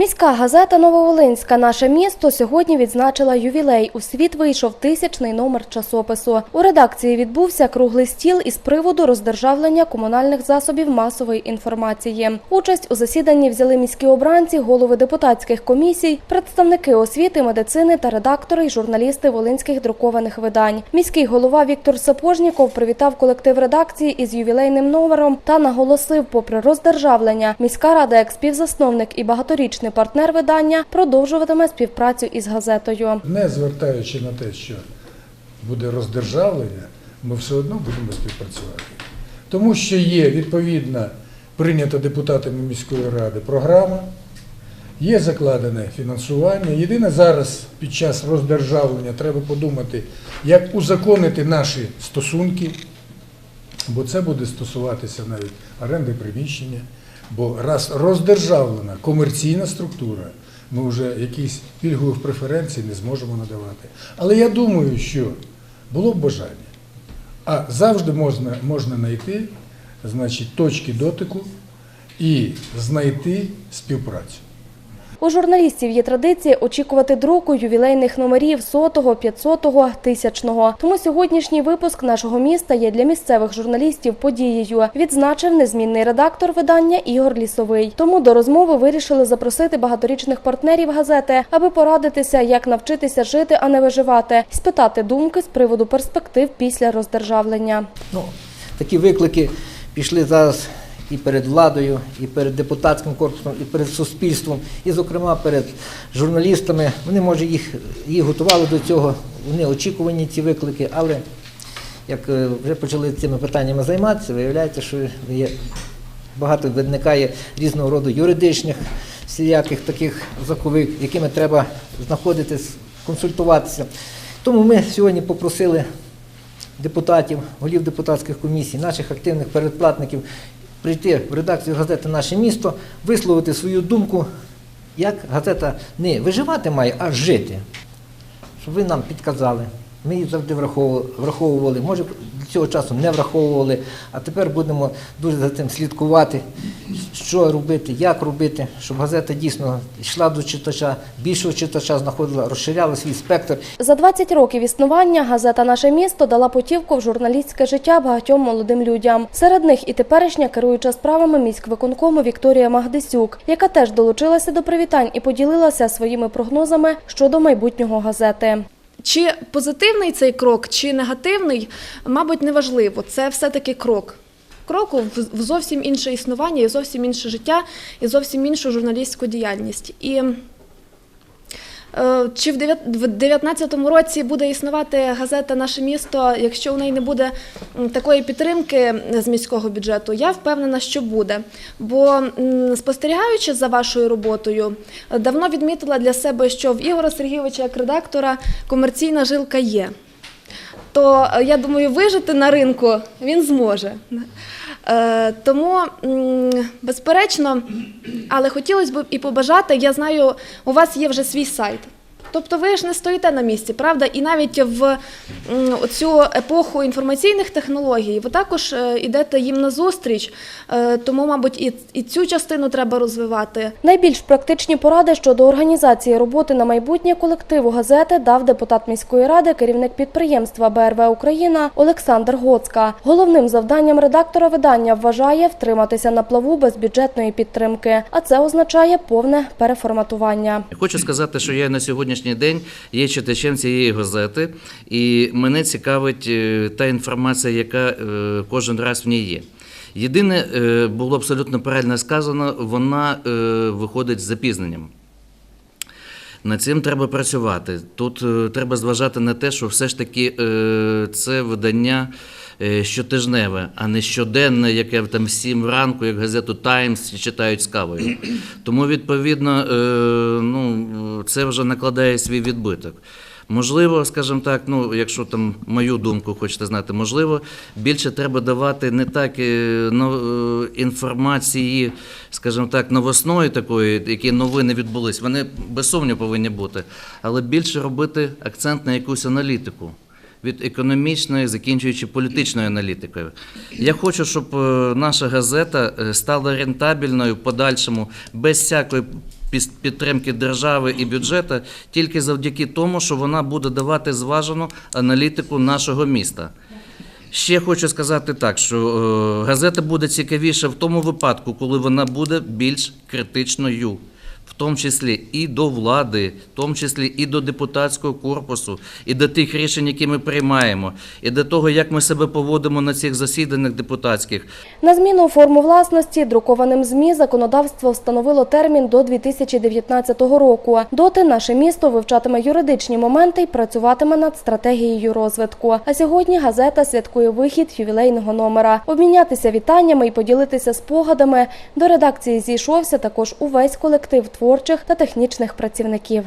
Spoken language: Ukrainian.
Міська газета Нововолинська Наше місто сьогодні відзначила ювілей. У світ вийшов тисячний номер часопису. У редакції відбувся круглий стіл із приводу роздержавлення комунальних засобів масової інформації. Участь у засіданні взяли міські обранці, голови депутатських комісій, представники освіти, медицини та редактори й журналісти волинських друкованих видань. Міський голова Віктор Сапожніков привітав колектив редакції із ювілейним номером та наголосив, попри роздержавлення, міська рада як співзасновник і багаторічний партнер видання продовжуватиме співпрацю із газетою. Не звертаючи на те, що буде роздержавлення, ми все одно будемо співпрацювати. Тому що є відповідна прийнята депутатами міської ради програма, є закладене фінансування. Єдине зараз під час роздержавлення треба подумати, як узаконити наші стосунки, бо це буде стосуватися навіть оренди приміщення. Бо раз роздержавлена комерційна структура, ми вже якісь пільгових преференцій не зможемо надавати. Але я думаю, що було б бажання. А завжди можна, можна знайти значить, точки дотику і знайти співпрацю. У журналістів є традиція очікувати друку ювілейних номерів сотого, п'ятсотого, тисячного. Тому сьогоднішній випуск нашого міста є для місцевих журналістів подією. Відзначив незмінний редактор видання Ігор Лісовий. Тому до розмови вирішили запросити багаторічних партнерів газети, аби порадитися, як навчитися жити, а не виживати, спитати думки з приводу перспектив після роздержавлення. Ну, такі виклики пішли зараз і перед владою, і перед депутатським корпусом, і перед суспільством, і, зокрема, перед журналістами. Вони, може, їх, їх готували до цього, вони очікувані ці виклики, але як е, вже почали цими питаннями займатися, виявляється, що є багато виникає різного роду юридичних всіляких таких заковик, якими треба знаходитись, консультуватися. Тому ми сьогодні попросили депутатів, голів депутатських комісій, наших активних передплатників прийти в редакцію газети Наше місто, висловити свою думку, як газета не виживати має, а жити. Щоб ви нам підказали. Ми її завжди враховували, може цього часу не враховували, а тепер будемо дуже за цим слідкувати, що робити, як робити, щоб газета дійсно йшла до читача, більшого читача знаходила, розширяла свій спектр За 20 років існування газета Наше місто дала путівку в журналістське життя багатьом молодим людям. Серед них і теперішня керуюча справами міськвиконкому Вікторія Магдисюк, яка теж долучилася до привітань і поділилася своїми прогнозами щодо майбутнього газети. Чи позитивний цей крок, чи негативний, мабуть, неважливо. Це все-таки крок. Кроку в зовсім інше існування, і зовсім інше життя, і зовсім іншу журналістську діяльність. І чи в 2019 році буде існувати газета Наше місто, якщо у неї не буде такої підтримки з міського бюджету, я впевнена, що буде. Бо спостерігаючи за вашою роботою, е, давно відмітила для себе, що в Ігора Сергійовича як редактора комерційна жилка є. То е, я думаю, вижити на ринку він зможе. Е, Тому, безперечно, але хотілося б і побажати, я знаю, у вас є вже свій сайт. Тобто ви ж не стоїте на місці, правда? І навіть в цю епоху інформаційних технологій ви також е, ідете їм назустріч. Е, Тому, мабуть, і, і цю частину треба розвивати. Найбільш практичні поради щодо організації роботи на майбутнє колективу газети дав депутат міської ради, керівник підприємства БРВ Україна Олександр Гоцка. Головним завданням редактора видання вважає втриматися на плаву без бюджетної підтримки, а це означає повне переформатування. Хочу сказати, що я на сьогоднішній день є читачем цієї газети, і мене цікавить е, та інформація, яка е, кожен раз в ній є. Єдине, е, було абсолютно правильно сказано, вона виходить з запізненням. Над цим треба працювати. Тут треба зважати на те, що все ж таки це видання щотижневе, а не щоденне, яке там в 7 ранку, як газету Таймс читають з кавою. Тому, відповідно, ну, це вже накладає свій відбиток. Можливо, скажімо так, ну якщо там мою думку хочете знати, можливо, більше треба давати не так е, е, інформації, скажімо так, новосної такої, які новини відбулись. Вони без сумніву повинні бути, але більше робити акцент на якусь аналітику. Від економічної, закінчуючи політичною аналітикою. Я хочу, щоб е, наша газета стала рентабельною в подальшому, без всякої підтримки держави і бюджету тільки завдяки тому, що вона буде давати зважену аналітику нашого міста. Ще хочу сказати так, що е, газета буде цікавіша в тому випадку, коли вона буде більш критичною, тому числі і до влади, в тому числі і до депутатського корпусу, і до тих рішень, які ми приймаємо, і до того, як ми себе поводимо на цих засіданнях депутатських. На зміну форму власності друкованим ЗМІ законодавство встановило термін до 2019 року. Доти наше місто вивчатиме юридичні моменти і працюватиме над стратегією розвитку. А сьогодні газета святкує вихід ювілейного номера. Обмінятися вітаннями і поділитися спогадами до редакції зійшовся також увесь колектив творчих та технічних працівників.